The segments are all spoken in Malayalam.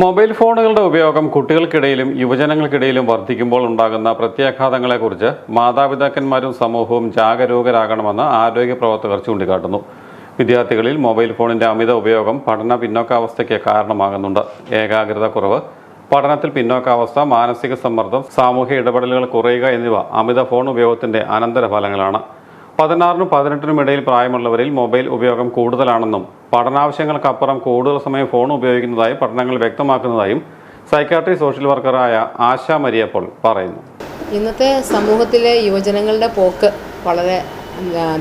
മൊബൈൽ ഫോണുകളുടെ ഉപയോഗം കുട്ടികൾക്കിടയിലും യുവജനങ്ങൾക്കിടയിലും വർദ്ധിക്കുമ്പോൾ ഉണ്ടാകുന്ന പ്രത്യാഘാതങ്ങളെക്കുറിച്ച് മാതാപിതാക്കന്മാരും സമൂഹവും ജാഗരൂകരാകണമെന്ന് ആരോഗ്യ പ്രവർത്തകർ ചൂണ്ടിക്കാട്ടുന്നു. വിദ്യാർത്ഥികളിൽ മൊബൈൽ ഫോണിന്റെ അമിത ഉപയോഗം പഠന പിന്നോക്കാവസ്ഥയ്ക്ക് കാരണമാകുന്നുണ്ട്. ഏകാഗ്രത കുറവ് പഠനത്തിൽ പിന്നോക്കാവസ്ഥ മാനസിക സമ്മർദ്ദം സാമൂഹ്യ ഇടപെടലുകൾ കുറയുക എന്നിവ അമിത ഫോൺ ഉപയോഗത്തിന്റെ അനന്തരഫലങ്ങളാണ്. പതിനാറിനും പതിനെട്ടിനും ഇടയിൽ പ്രായമുള്ളവരിൽ മൊബൈൽ ഉപയോഗം കൂടുതലാണെന്നും പഠനാവശ്യങ്ങൾക്കപ്പുറം കൂടുതൽ സമയം ഫോൺ ഉപയോഗിക്കുന്നതായി പഠനങ്ങൾ വ്യക്തമാക്കുന്നതായും സൈക്കാട്രി സോഷ്യൽ വർക്കറായ ആശ മരിയപ്പോൾ പറയുന്നു. ഇന്നത്തെ സമൂഹത്തിലെ യുവജനങ്ങളുടെ പോക്ക് വളരെ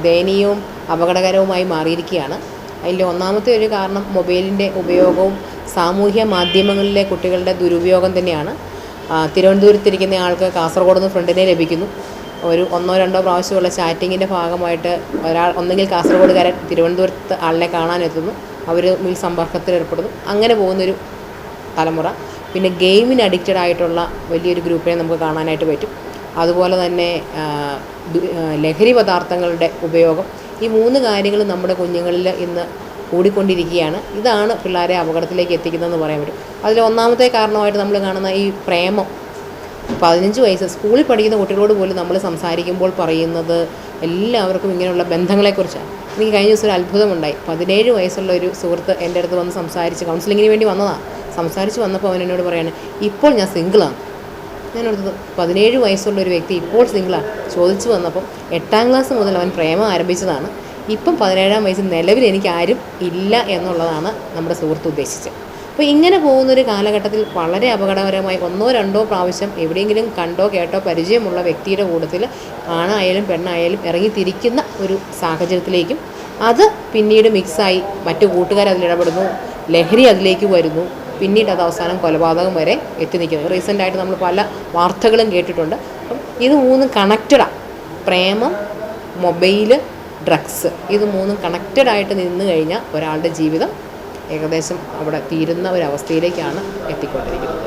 ദയനീയവും അപകടകരവുമായി മാറിയിരിക്കുകയാണ്. അതിൽ ഒന്നാമത്തെ ഒരു കാരണം മൊബൈലിന്റെ ഉപയോഗവും സാമൂഹ്യ മാധ്യമങ്ങളിലെ കുട്ടികളുടെ ദുരുപയോഗം തന്നെയാണ്. തിരുവനന്തപുരത്തിരിക്കുന്ന ആൾക്ക് കാസർഗോഡ് നിന്ന് ഫ്രണ്ടിനെ ലഭിക്കുന്നു. ഒരു ഒന്നോ രണ്ടോ പ്രാവശ്യമുള്ള ചാറ്റിങ്ങിന്റെ ഭാഗമായിട്ട് ഒരാൾ ഒന്നെങ്കിൽ കാസർഗോഡുകാരൻ തിരുവനന്തപുരത്ത് ആളിനെ കാണാനെത്തുന്നു. അവർ ഈ സമ്പർക്കത്തിൽ ഏർപ്പെടുന്നു. അങ്ങനെ പോകുന്നൊരു തലമുറ. പിന്നെ ഗെയിമിന് അഡിക്റ്റഡ് ആയിട്ടുള്ള വലിയൊരു ഗ്രൂപ്പിനെ നമുക്ക് കാണാനായിട്ട് പറ്റും. അതുപോലെ തന്നെ ലഹരി പദാർത്ഥങ്ങളുടെ ഉപയോഗം. ഈ മൂന്ന് കാര്യങ്ങൾ നമ്മുടെ കുഞ്ഞുങ്ങളിൽ ഇന്ന് കൂടിക്കൊണ്ടിരിക്കുകയാണ്. ഇതാണ് പിള്ളേരെ അപകടത്തിലേക്ക് എത്തിക്കുന്നതെന്ന് പറയാൻ പറ്റും. അതിൽ ഒന്നാമത്തെ കാരണമായിട്ട് നമ്മൾ കാണുന്ന ഈ പ്രേമം. പതിനഞ്ച് വയസ്സ്. സ്കൂളിൽ പഠിക്കുന്ന കുട്ടികളോട് പോലും നമ്മൾ സംസാരിക്കുമ്പോൾ പറയുന്നത് എല്ലാവർക്കും ഇങ്ങനെയുള്ള ബന്ധങ്ങളെക്കുറിച്ചാണ്. എനിക്ക് കഴിഞ്ഞ ദിവസം ഒരു അത്ഭുതമുണ്ടായി. പതിനേഴ് വയസ്സുള്ള ഒരു സുഹൃത്ത് എന്റെ അടുത്ത് വന്ന് സംസാരിച്ച് കൗൺസിലിങ്ങിന് വേണ്ടി വന്നതാണ് സംസാരിച്ച് വന്നപ്പോൾ അവൻ എന്നോട് പറയാണ് ഇപ്പോൾ ഞാൻ സിംഗിളാണ് ഞാൻ ഓർത്തത് പതിനേഴ് വയസ്സുള്ള ഒരു വ്യക്തി ഇപ്പോൾ സിംഗിളാണ് ചോദിച്ചു വന്നപ്പം എട്ടാം ക്ലാസ് മുതൽ അവൻ പ്രേമം ആരംഭിച്ചതാണ്. ഇപ്പം പതിനേഴാം വയസ്സിൽ നിലവിൽ എനിക്ക് ആരും ഇല്ല എന്നുള്ളതാണ് നമ്മുടെ സുഹൃത്ത് ഉദ്ദേശിച്ചത്. അപ്പോൾ ഇങ്ങനെ പോകുന്നൊരു കാലഘട്ടത്തിൽ വളരെ അപകടകരമായി ഒന്നോ രണ്ടോ പ്രാവശ്യം എവിടെയെങ്കിലും കണ്ടോ കേട്ടോ പരിചയമുള്ള വ്യക്തിയുടെ കൂട്ടത്തിൽ ആണായാലും പെണ്ണായാലും ഇറങ്ങിത്തിരിക്കുന്ന ഒരു സാഹചര്യത്തിലേക്കും അത് പിന്നീട് മിക്സായി മറ്റു കൂട്ടുകാർ അതിലിടപെടുന്നു ലഹരി അതിലേക്ക് വരുന്നു പിന്നീട് അത് അവസാനം കൊലപാതകം വരെ എത്തി നിൽക്കുന്നു. റീസെന്റായിട്ട് നമ്മൾ പല വാർത്തകളും കേട്ടിട്ടുണ്ട്. അപ്പം ഇത് മൂന്നും കണക്റ്റഡാണ് പ്രേമം മൊബൈൽ ഡ്രഗ്സ്. ഇത് മൂന്നും കണക്റ്റഡായിട്ട് നിന്ന് കഴിഞ്ഞാൽ ഒരാളുടെ ജീവിതം ഏകദേശം അവിടെ തീരുന്ന ഒരവസ്ഥയിലേക്കാണ് എത്തിക്കൊണ്ടിരിക്കുന്നത്.